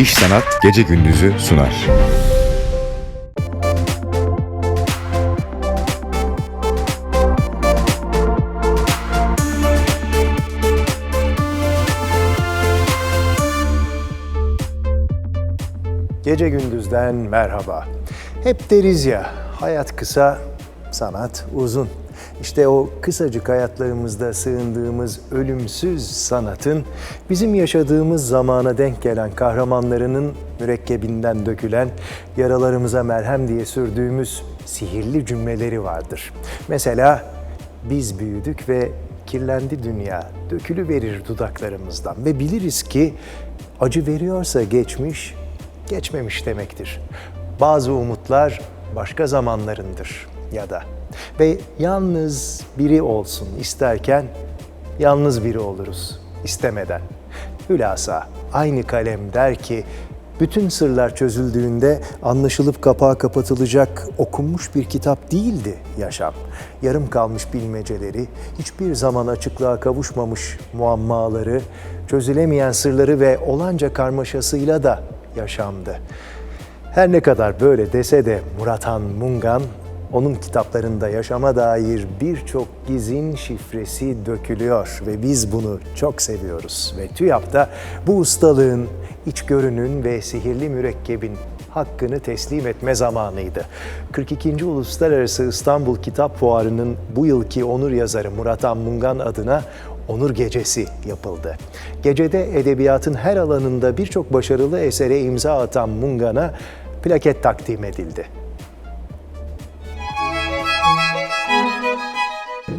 İş Sanat Gece Gündüz'ü sunar. Gece gündüzden merhaba. Hep deriz ya, hayat kısa, sanat uzun. İşte o kısacık hayatlarımızda sığındığımız ölümsüz sanatın bizim yaşadığımız zamana denk gelen kahramanlarının mürekkebinden dökülen yaralarımıza merhem diye sürdüğümüz sihirli cümleleri vardır. Mesela biz büyüdük ve kirlendi dünya, dökülü verir dudaklarımızdan ve biliriz ki acı veriyorsa geçmiş, geçmemiş demektir. Bazı umutlar başka zamanlarındır ya da ve yalnız biri olsun isterken yalnız biri oluruz istemeden. Hülasa aynı kalem der ki bütün sırlar çözüldüğünde anlaşılıp kapağı kapatılacak okunmuş bir kitap değildi yaşam. Yarım kalmış bilmeceleri, hiçbir zaman açıklığa kavuşmamış muammaları, çözülemeyen sırları ve olanca karmaşasıyla da yaşamdı. Her ne kadar böyle dese de Murat Han Mungan, onun kitaplarında yaşama dair birçok gizin şifresi dökülüyor ve biz bunu çok seviyoruz. Ve TÜYAP'ta bu ustalığın, içgörünün ve sihirli mürekkebin hakkını teslim etme zamanıydı. 42. Uluslararası İstanbul Kitap Fuarı'nın bu yılki onur yazarı Murat Han Mungan adına Onur Gecesi yapıldı. Gecede edebiyatın her alanında birçok başarılı esere imza atan Mungan'a plaket takdim edildi.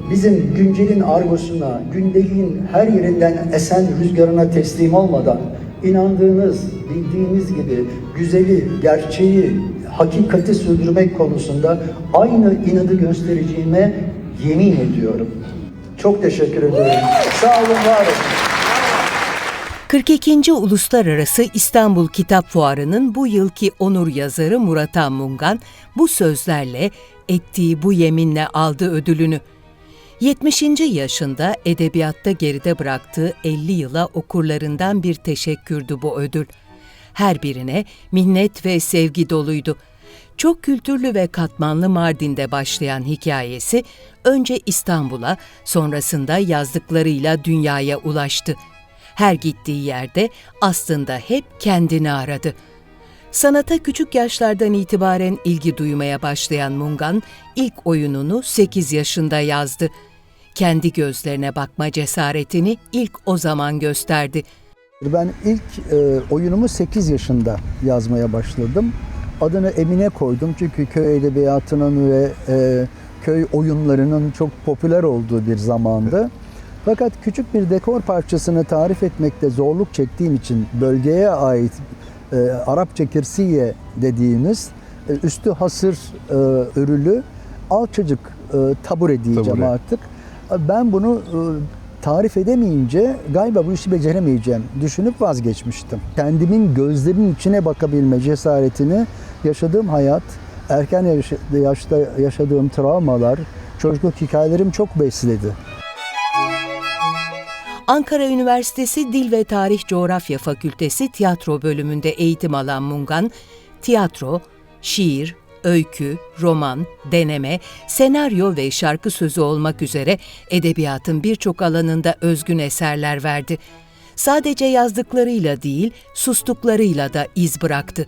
Bizim güncelin argosuna, gündeliğin her yerinden esen rüzgarına teslim olmadan inandığınız, bildiğiniz gibi güzeli, gerçeği, hakikati sürdürmek konusunda aynı inadı göstereceğime yemin ediyorum. Çok teşekkür ederim. Sağ olun, var olun. 42. Uluslararası İstanbul Kitap Fuarı'nın bu yılki onur yazarı Murat Han Mungan bu sözlerle ettiği bu yeminle aldı ödülünü. 70. yaşında edebiyatta geride bıraktığı 50 yıla okurlarından bir teşekkürdü bu ödül. Her birine minnet ve sevgi doluydu. Çok kültürlü ve katmanlı Mardin'de başlayan hikayesi önce İstanbul'a, sonrasında yazdıklarıyla dünyaya ulaştı. Her gittiği yerde aslında hep kendini aradı. Sanata küçük yaşlardan itibaren ilgi duymaya başlayan Mungan, ilk oyununu 8 yaşında yazdı. Kendi gözlerine bakma cesaretini ilk o zaman gösterdi. Ben ilk e, oyunumu 8 yaşında yazmaya başladım. Adını Emine koydum çünkü köy edebiyatının ve e, köy oyunlarının çok popüler olduğu bir zamandı. Fakat küçük bir dekor parçasını tarif etmekte zorluk çektiğim için bölgeye ait e, Arapça kirsiye dediğimiz e, üstü hasır e, örülü alçacık e, tabure diyeceğim Tabure. artık. Ben bunu e, tarif edemeyince galiba bu işi beceremeyeceğim düşünüp vazgeçmiştim. Kendimin gözlerinin içine bakabilme cesaretini yaşadığım hayat, erken yaş- yaşta yaşadığım travmalar, çocukluk hikayelerim çok besledi. Ankara Üniversitesi Dil ve Tarih Coğrafya Fakültesi tiyatro bölümünde eğitim alan Mungan, tiyatro, şiir, öykü, roman, deneme, senaryo ve şarkı sözü olmak üzere edebiyatın birçok alanında özgün eserler verdi. Sadece yazdıklarıyla değil, sustuklarıyla da iz bıraktı.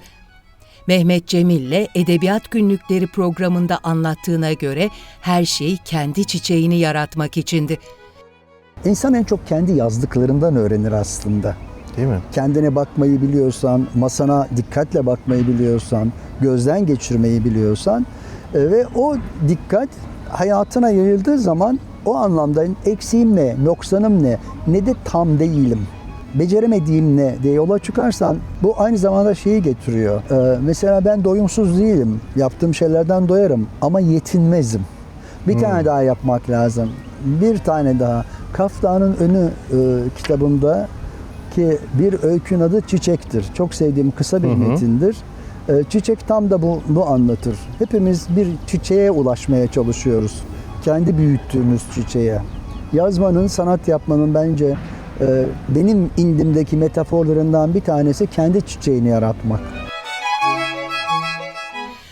Mehmet Cemil'le Edebiyat Günlükleri programında anlattığına göre her şey kendi çiçeğini yaratmak içindi. İnsan en çok kendi yazdıklarından öğrenir aslında. Değil mi? Kendine bakmayı biliyorsan, masana dikkatle bakmayı biliyorsan, gözden geçirmeyi biliyorsan e, ve o dikkat hayatına yayıldığı zaman o anlamda eksiğim ne, noksanım ne, ne de tam değilim, beceremediğim ne diye yola çıkarsan bu aynı zamanda şeyi getiriyor. E, mesela ben doyumsuz değilim, yaptığım şeylerden doyarım ama yetinmezim. Bir tane daha yapmak lazım. Bir tane daha. Kaftanın Önü e, kitabımda ki bir öykün adı Çiçek'tir. Çok sevdiğim kısa bir metindir. E, Çiçek tam da bu, bu anlatır. Hepimiz bir çiçeğe ulaşmaya çalışıyoruz. Kendi büyüttüğümüz çiçeğe. Yazmanın, sanat yapmanın bence Ee, benim indimdeki metaforlarından bir tanesi kendi çiçeğini yaratmak.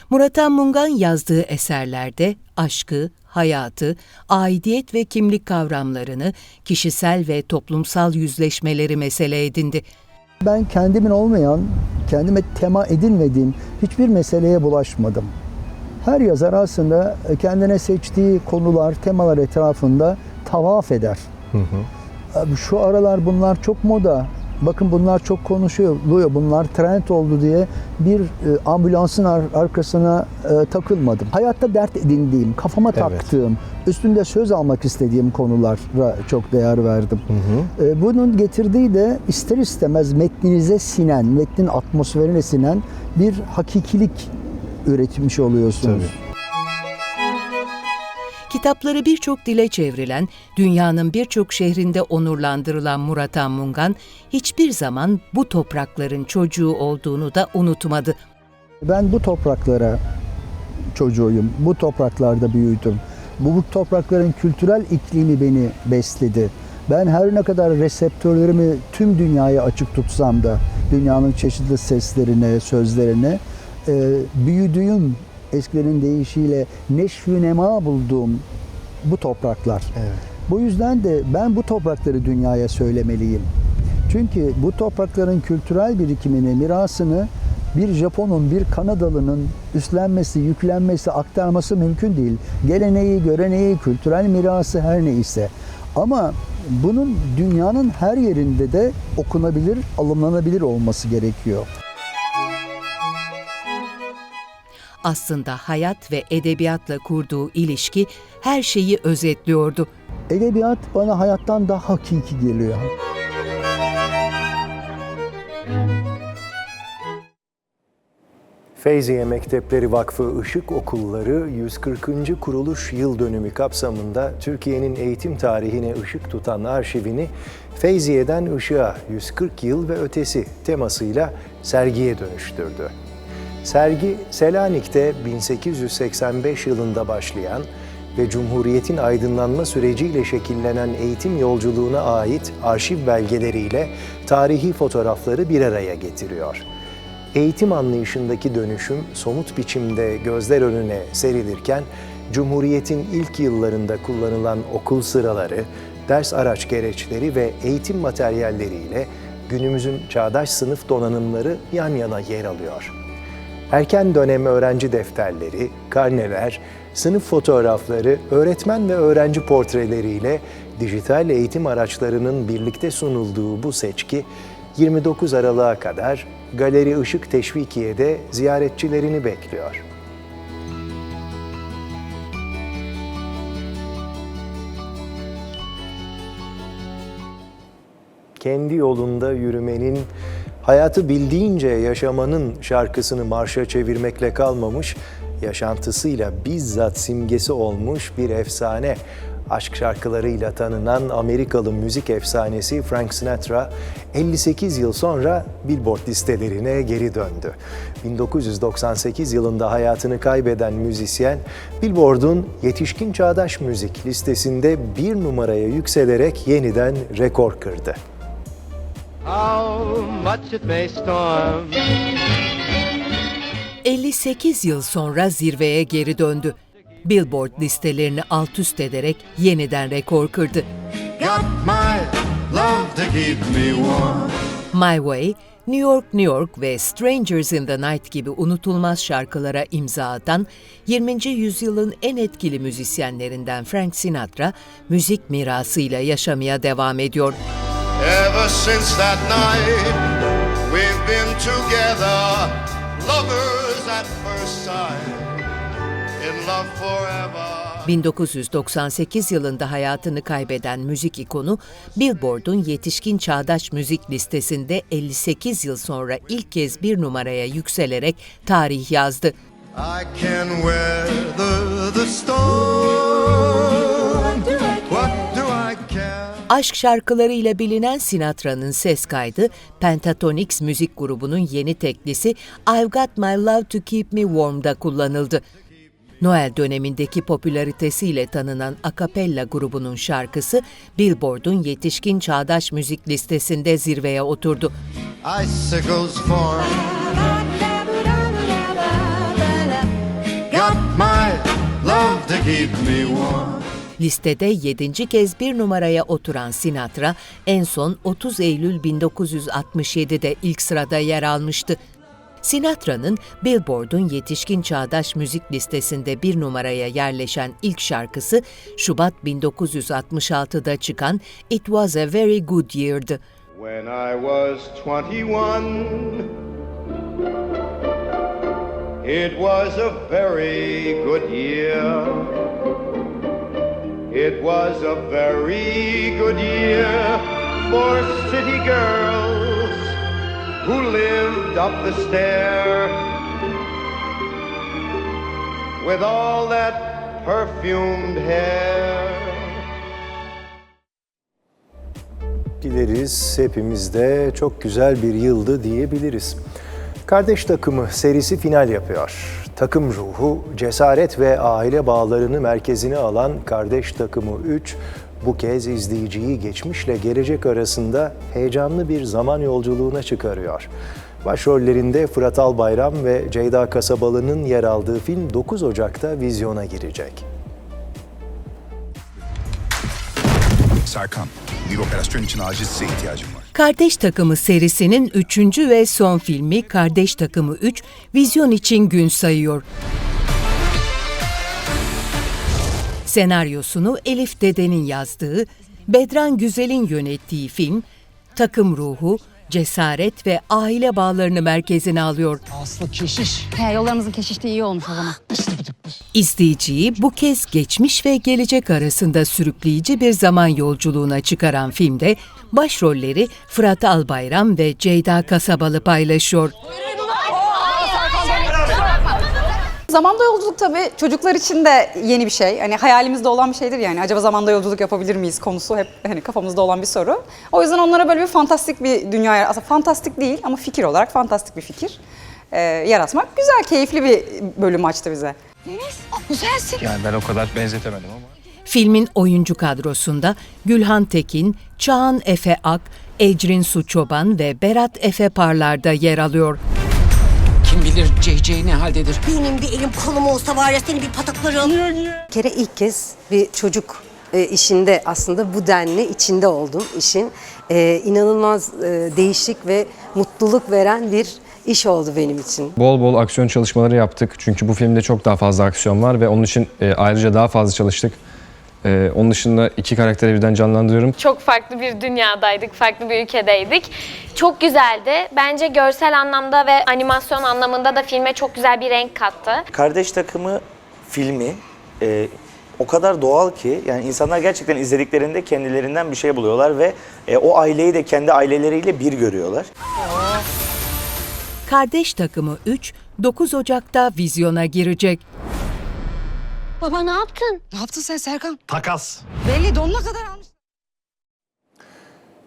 Murat Mungan yazdığı eserlerde aşkı, hayatı, aidiyet ve kimlik kavramlarını, kişisel ve toplumsal yüzleşmeleri mesele edindi. Ben kendimin olmayan, kendime tema edinmediğim hiçbir meseleye bulaşmadım. Her yazar aslında kendine seçtiği konular, temalar etrafında tavaf eder. Abi Şu aralar bunlar çok moda. Bakın bunlar çok konuşuluyor. Bunlar trend oldu diye bir e, ambulansın ar- arkasına e, takılmadım. Hayatta dert edindiğim, kafama taktığım, üstünde söz almak istediğim konulara çok değer verdim. E, bunun getirdiği de ister istemez metninize sinen, metnin atmosferine sinen bir hakikilik üretmiş oluyorsunuz. Kitapları birçok dile çevrilen, dünyanın birçok şehrinde onurlandırılan Murat Mungan, hiçbir zaman bu toprakların çocuğu olduğunu da unutmadı. Ben bu topraklara çocuğuyum. Bu topraklarda büyüdüm. Bu, bu toprakların kültürel iklimi beni besledi. Ben her ne kadar reseptörlerimi tüm dünyaya açık tutsam da dünyanın çeşitli seslerine, sözlerine e, büyüdüğüm eskilerin deyişiyle neşvü nema bulduğum bu topraklar. Bu yüzden de ben bu toprakları dünyaya söylemeliyim. Çünkü bu toprakların kültürel birikimini, mirasını bir Japon'un, bir Kanadalı'nın üstlenmesi, yüklenmesi, aktarması mümkün değil. Geleneği, göreneği, kültürel mirası her neyse. Ama bunun dünyanın her yerinde de okunabilir, alımlanabilir olması gerekiyor. Aslında hayat ve edebiyatla kurduğu ilişki her şeyi özetliyordu. Edebiyat bana hayattan daha hakiki geliyor. Feyziye Mektepleri Vakfı Işık Okulları 140. kuruluş yıl dönümü kapsamında Türkiye'nin eğitim tarihine ışık tutan arşivini Feyziye'den Işığa 140 yıl ve ötesi temasıyla sergiye dönüştürdü. Sergi Selanik'te 1885 yılında başlayan ve Cumhuriyet'in aydınlanma süreciyle şekillenen eğitim yolculuğuna ait arşiv belgeleriyle tarihi fotoğrafları bir araya getiriyor. Eğitim anlayışındaki dönüşüm somut biçimde gözler önüne serilirken, Cumhuriyet'in ilk yıllarında kullanılan okul sıraları, ders araç gereçleri ve eğitim materyalleriyle günümüzün çağdaş sınıf donanımları yan yana yer alıyor. Erken dönem öğrenci defterleri, karneler, sınıf fotoğrafları, öğretmen ve öğrenci portreleriyle dijital eğitim araçlarının birlikte sunulduğu bu seçki 29 Aralık'a kadar Galeri Işık Teşvikiye'de ziyaretçilerini bekliyor. kendi yolunda yürümenin, hayatı bildiğince yaşamanın şarkısını marşa çevirmekle kalmamış, yaşantısıyla bizzat simgesi olmuş bir efsane. Aşk şarkılarıyla tanınan Amerikalı müzik efsanesi Frank Sinatra 58 yıl sonra Billboard listelerine geri döndü. 1998 yılında hayatını kaybeden müzisyen Billboard'un yetişkin çağdaş müzik listesinde bir numaraya yükselerek yeniden rekor kırdı. How much it may storm. 58 yıl sonra zirveye geri döndü. Billboard listelerini alt üst ederek yeniden rekor kırdı. Got my love to keep me warm. My Way, New York, New York ve Strangers in the Night gibi unutulmaz şarkılara imza atan 20. yüzyılın en etkili müzisyenlerinden Frank Sinatra, müzik mirasıyla yaşamaya devam ediyor. Ever since that night, we've been together, lovers at first sight, in love forever. 1998 yılında hayatını kaybeden müzik ikonu, Billboard'un yetişkin çağdaş müzik listesinde 58 yıl sonra ilk kez bir numaraya yükselerek tarih yazdı. I can weather the storm. Aşk şarkılarıyla bilinen Sinatra'nın ses kaydı, Pentatonix müzik grubunun yeni teklisi I've Got My Love to Keep Me Warm'da kullanıldı. Noel dönemindeki popülaritesiyle tanınan akapella grubunun şarkısı Billboard'un yetişkin çağdaş müzik listesinde zirveye oturdu. Icicles form. Got my love to keep me warm. Listede 7. kez bir numaraya oturan Sinatra en son 30 Eylül 1967'de ilk sırada yer almıştı. Sinatra'nın Billboard'un yetişkin çağdaş müzik listesinde bir numaraya yerleşen ilk şarkısı Şubat 1966'da çıkan It Was a Very Good Year'dı. When I was 21, it was a very good year. It was a very good year for city girls who lived up the stair with all that perfumed hair. Dileriz hepimiz çok güzel bir yıldı diyebiliriz. Kardeş takımı serisi final yapıyor. Takım ruhu, cesaret ve aile bağlarını merkezine alan Kardeş takımı 3 bu kez izleyiciyi geçmişle gelecek arasında heyecanlı bir zaman yolculuğuna çıkarıyor. Başrollerinde Fırat Albayram ve Ceyda Kasabalı'nın yer aldığı film 9 Ocak'ta vizyona girecek. Serkan, bir operasyon için acil size ihtiyacım var. Kardeş Takımı serisinin üçüncü ve son filmi Kardeş Takımı 3 vizyon için gün sayıyor. Senaryosunu Elif Dede'nin yazdığı, Bedran Güzel'in yönettiği film, takım ruhu, cesaret ve aile bağlarını merkezine alıyor. He, yollarımızın keşiştiği iyi olmuş o zaman. İzleyiciyi bu kez geçmiş ve gelecek arasında sürükleyici bir zaman yolculuğuna çıkaran filmde başrolleri Fırat Albayram ve Ceyda Kasabalı paylaşıyor. Zamanda yolculuk tabii çocuklar için de yeni bir şey. Hani hayalimizde olan bir şeydir yani. Acaba zamanda yolculuk yapabilir miyiz konusu hep hani kafamızda olan bir soru. O yüzden onlara böyle bir fantastik bir dünya, aslında fantastik değil ama fikir olarak fantastik bir fikir e, yaratmak güzel, keyifli bir bölüm açtı bize. Yani ben o kadar benzetemedim ama. Filmin oyuncu kadrosunda Gülhan Tekin, Çağan Efe Ak, Ecrin Su Çoban ve Berat Efe Parlar'da yer alıyor. Kim bilir CC ne haldedir. Benim bir elim kolum olsa var ya seni bir pataklarım. Bir kere ilk kez bir çocuk e, işinde aslında bu denli içinde oldum işin. E, inanılmaz e, değişik ve mutluluk veren bir iş oldu benim için. Bol bol aksiyon çalışmaları yaptık. Çünkü bu filmde çok daha fazla aksiyon var ve onun için e, ayrıca daha fazla çalıştık. E, onun dışında iki karakteri birden canlandırıyorum. Çok farklı bir dünyadaydık, farklı bir ülkedeydik. Çok güzeldi. Bence görsel anlamda ve animasyon anlamında da filme çok güzel bir renk kattı. Kardeş takımı filmi e, o kadar doğal ki yani insanlar gerçekten izlediklerinde kendilerinden bir şey buluyorlar ve e, o aileyi de kendi aileleriyle bir görüyorlar. Kardeş Takımı 3, 9 Ocak'ta vizyona girecek. Baba ne yaptın? Ne yaptın sen Serkan? Takas. Belli donuna kadar almış.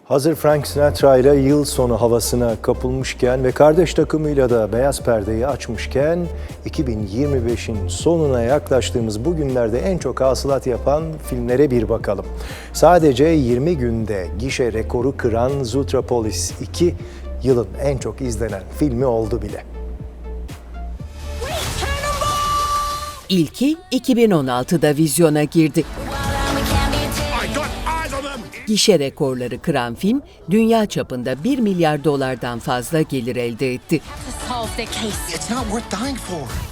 Hazır Frank Sinatra ile yıl sonu havasına kapılmışken ve kardeş takımıyla da beyaz perdeyi açmışken 2025'in sonuna yaklaştığımız bu günlerde en çok hasılat yapan filmlere bir bakalım. Sadece 20 günde gişe rekoru kıran Zootropolis 2 yılın en çok izlenen filmi oldu bile. İlki 2016'da vizyona girdi. Gişe rekorları kıran film, dünya çapında 1 milyar dolardan fazla gelir elde etti.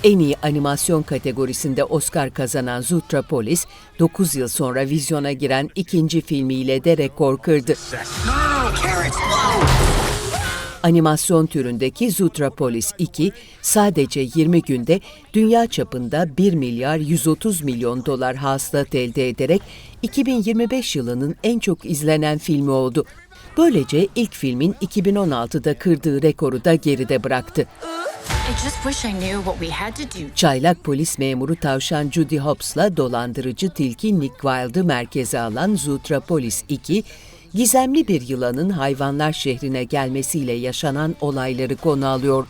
En iyi animasyon kategorisinde Oscar kazanan Zootropolis, 9 yıl sonra vizyona giren ikinci filmiyle de rekor kırdı. Animasyon türündeki Zootropolis 2 sadece 20 günde dünya çapında 1 milyar 130 milyon dolar hasılat elde ederek 2025 yılının en çok izlenen filmi oldu. Böylece ilk filmin 2016'da kırdığı rekoru da geride bıraktı. Çaylak polis memuru tavşan Judy Hobbs'la dolandırıcı tilki Nick Wilde'ı merkeze alan Zootropolis 2, gizemli bir yılanın hayvanlar şehrine gelmesiyle yaşanan olayları konu alıyor.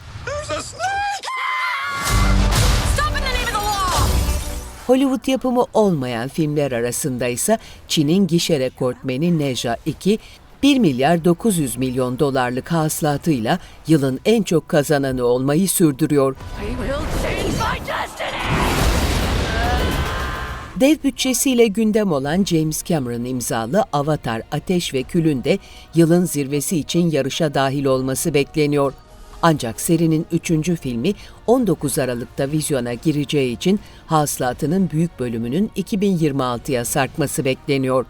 Hollywood yapımı olmayan filmler arasında ise Çin'in gişe rekortmeni Neja 2, 1 milyar 900 milyon dolarlık hasılatıyla yılın en çok kazananı olmayı sürdürüyor. Dev bütçesiyle gündem olan James Cameron imzalı Avatar Ateş ve Kül'ün de yılın zirvesi için yarışa dahil olması bekleniyor. Ancak serinin 3. filmi 19 Aralık'ta vizyona gireceği için hasılatının büyük bölümünün 2026'ya sarkması bekleniyor.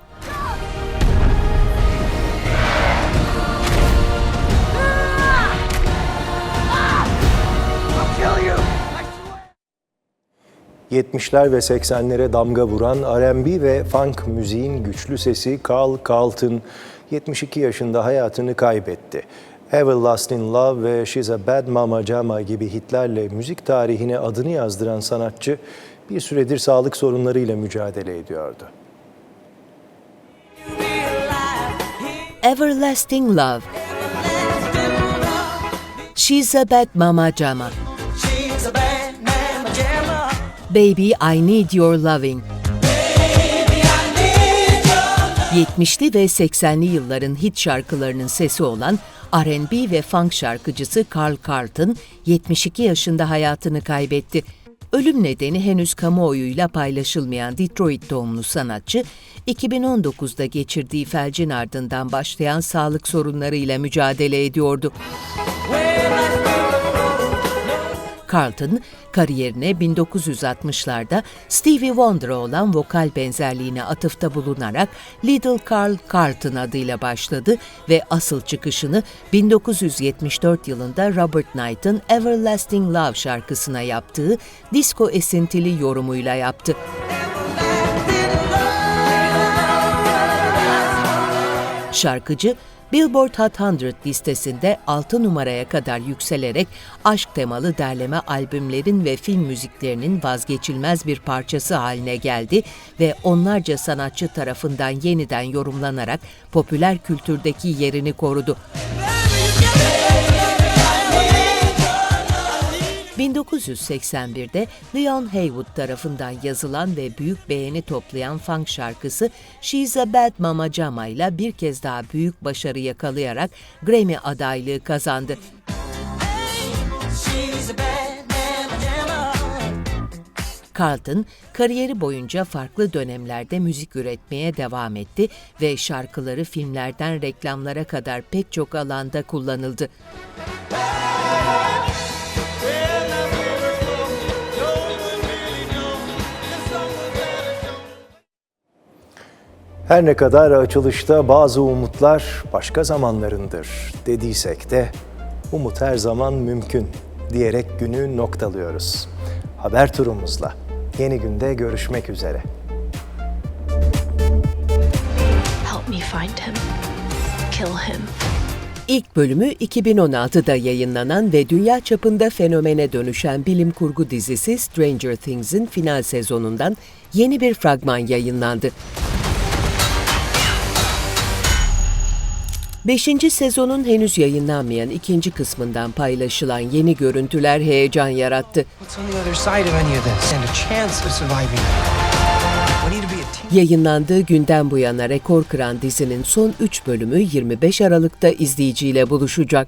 70'ler ve 80'lere damga vuran R&B ve funk müziğin güçlü sesi Carl Carlton 72 yaşında hayatını kaybetti. Everlasting Love ve She's a Bad Mama Jama gibi hitlerle müzik tarihine adını yazdıran sanatçı bir süredir sağlık sorunlarıyla mücadele ediyordu. Everlasting Love She's a Bad Mama Jama Baby I Need Your Loving 70'li ve 80'li yılların hit şarkılarının sesi olan R&B ve funk şarkıcısı Carl Carlton 72 yaşında hayatını kaybetti. Ölüm nedeni henüz kamuoyuyla paylaşılmayan Detroit doğumlu sanatçı, 2019'da geçirdiği felcin ardından başlayan sağlık sorunlarıyla mücadele ediyordu. Carlton, kariyerine 1960'larda Stevie Wonder'a olan vokal benzerliğine atıfta bulunarak Little Carl Carlton adıyla başladı ve asıl çıkışını 1974 yılında Robert Knight'ın Everlasting Love şarkısına yaptığı disco esintili yorumuyla yaptı. Şarkıcı Billboard Hot 100 listesinde 6 numaraya kadar yükselerek aşk temalı derleme albümlerin ve film müziklerinin vazgeçilmez bir parçası haline geldi ve onlarca sanatçı tarafından yeniden yorumlanarak popüler kültürdeki yerini korudu. 1981'de Leon Haywood tarafından yazılan ve büyük beğeni toplayan funk şarkısı She's a Bad Mama Jama ile bir kez daha büyük başarı yakalayarak Grammy adaylığı kazandı. Carlton, kariyeri boyunca farklı dönemlerde müzik üretmeye devam etti ve şarkıları filmlerden reklamlara kadar pek çok alanda kullanıldı. Her ne kadar açılışta bazı umutlar başka zamanlarındır dediysek de umut her zaman mümkün diyerek günü noktalıyoruz. Haber turumuzla yeni günde görüşmek üzere. Help me find him. Kill him. İlk bölümü 2016'da yayınlanan ve dünya çapında fenomene dönüşen bilim kurgu dizisi Stranger Things'in final sezonundan yeni bir fragman yayınlandı. Beşinci sezonun henüz yayınlanmayan ikinci kısmından paylaşılan yeni görüntüler heyecan yarattı. Yayınlandığı günden bu yana rekor kıran dizinin son 3 bölümü 25 Aralık'ta izleyiciyle buluşacak.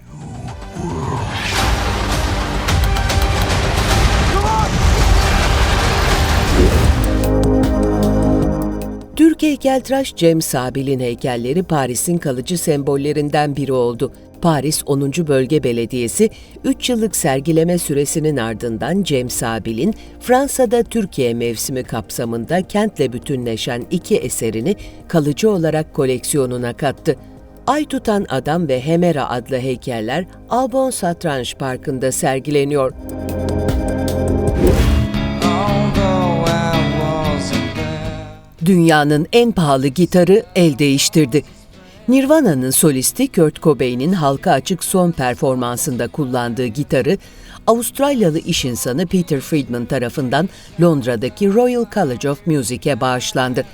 Türk heykeltıraş Cem Sabil'in heykelleri Paris'in kalıcı sembollerinden biri oldu. Paris 10. Bölge Belediyesi 3 yıllık sergileme süresinin ardından Cem Sabil'in Fransa'da Türkiye mevsimi kapsamında kentle bütünleşen iki eserini kalıcı olarak koleksiyonuna kattı. Ay Tutan Adam ve Hemera adlı heykeller Albon Satranç Parkı'nda sergileniyor. Dünyanın en pahalı gitarı el değiştirdi. Nirvana'nın solisti Kurt Cobain'in halka açık son performansında kullandığı gitarı, Avustralyalı iş insanı Peter Friedman tarafından Londra'daki Royal College of Music'e bağışlandı.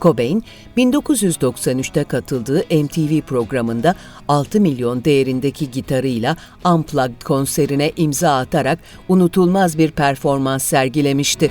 Cobain, 1993'te katıldığı MTV programında 6 milyon değerindeki gitarıyla Unplugged konserine imza atarak unutulmaz bir performans sergilemişti.